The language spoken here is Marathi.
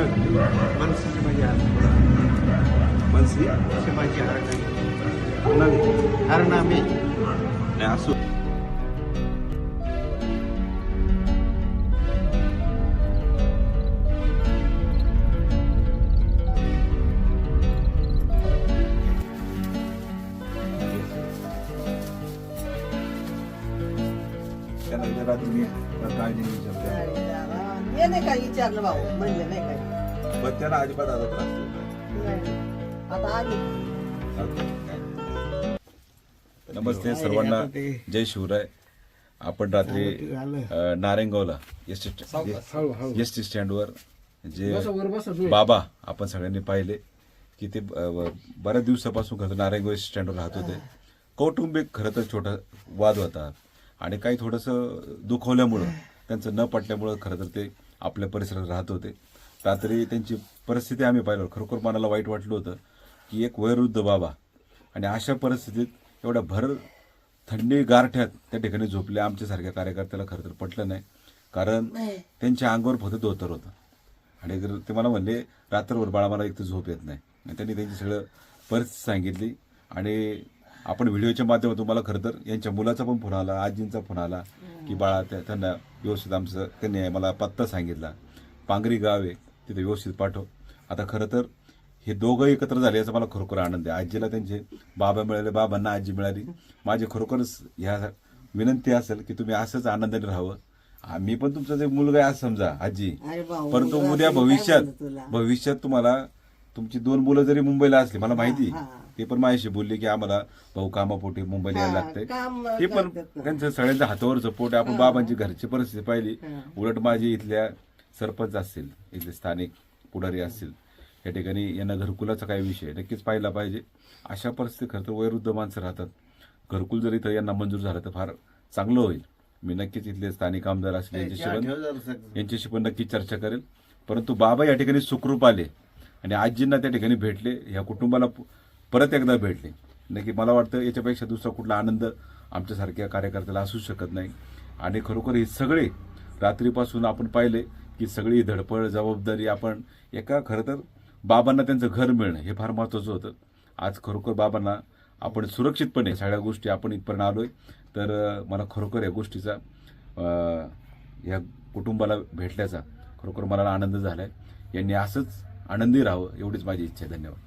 मग माणसाची माझी हार माणसी अशी माझी हार नाही नवी हार ना मी नाही असो त्यांना जरा तुम्ही काळजी घेऊ शकता हे नाही काय विचारलं भाऊ म्हणलं नाही काय पण त्यांना अजिबात आता त्रास देऊ नका. नाही. आता आली. नमस्ते सर्वांना. जय शिवराय. आपण रात्री अ, नारायणगावला एस टी एस टी स्टँडवर जे बाबा आपण सगळ्यांनी पाहिले की ते बऱ्याच दिवसापासून खरं नारायणगाव स्टँडवर राहत होते. कौटुंबिक खरं तर छोटा वाद होता. आणि काही थोडंसं दुखवल्यामुळं त्यांचं न पटल्यामुळं खरं तर ते आपल्या परिसरात राहत होते. रात्री त्यांची परिस्थिती आम्ही पाहिलं. खरोखर मनाला वाईट वाटलं होतं की एक वयोवृद्ध बाबा आणि अशा परिस्थितीत एवढ्या भर थंडी गारठ्यात त्या ठिकाणी झोपले. आमच्यासारख्या कार्यकर्त्याला खरं तर पटलं नाही. कारण त्यांच्या अंगावर फक्त धोतर होतं. आणि जर ते मला म्हणले रात्रभर बाळा मला एक तर झोप येत नाही. आणि त्यांनी त्यांची सगळं परिस्थिती सांगितली. आणि आपण व्हिडिओच्या माध्यमातून मला खरं तर यांच्या मुलाचा पण फोन आला आजींचा फोन आला की बाळा त्या- त्यांना व्यवस्थित आमचं त्यांनी मला पत्ता सांगितला. पांगरी गाव आहे. तिथे व्यवस्थित पाठव. आता खरं तर हे दोघं एकत्र झाले याचा मला खरोखर आनंद आहे. आजीला त्यांचे बाबा मिळाले बाबांना आजी मिळाली. माझी खरोखरच ह्या विनंती असेल की तुम्ही असंच आनंदाने राहावं. आ, मी पण तुमचा जे मुलगा आहे असं समजा आजी. परंतु उद्या भविष्यात? भविष्यात तुम्हाला तुमची दोन मुलं जरी मुंबईला असली मला माहिती. ते पण माझ्याशी बोलले की आम्हाला भाऊ कामापोटी मुंबईला यायला लागतंय. ते पण. त्यांचं सगळ्यांच्या हातावर सपोर्ट आपण बाबांची घरची परिस्थिती पाहिली. उलट माझी इथल्या सरपंच असतील इथले स्थानिक पुढारी असतील या ठिकाणी यांना घरकुलाचा काय विषय नक्कीच पाहिला पाहिजे. अशा परिस्थितीत खरं तर वयोवृद्ध माणसं राहतात. घरकुल जर इथं यांना मंजूर झालं तर फार चांगलं होईल. मी नक्कीच इथले स्थानिक आमदार असतील यांच्याशी पण यांच्याशी पण नक्की चर्चा करेल. परंतु बाबा या ठिकाणी सुखरूप आले आणि आजींना त्या ठिकाणी भेटले ह्या कुटुंबाला परत एकदा भेटले. नक्की मला वाटतं याच्यापेक्षा दुसरा कुठला आनंद आमच्यासारख्या कार्यकर्त्याला असू शकत नाही. आणि खरोखर हे सगळे रात्रीपासून आपण पाहिले की सगळी धडपड जबाबदारी आपण एका खरं तर बाबांना त्यांचं घर मिळणं हे फार महत्त्वाचं होतं. आज खरोखर बाबांना आपण सुरक्षितपणे सगळ्या गोष्टी आपण इथपर्यंत आलोय. तर मला खरोखर या गोष्टीचा या कुटुंबाला भेटल्याचा खरोखर मला आनंद झालाय. यांनी असंच आनंदी राहावं एवढीच माझी इच्छा आहे. धन्यवाद.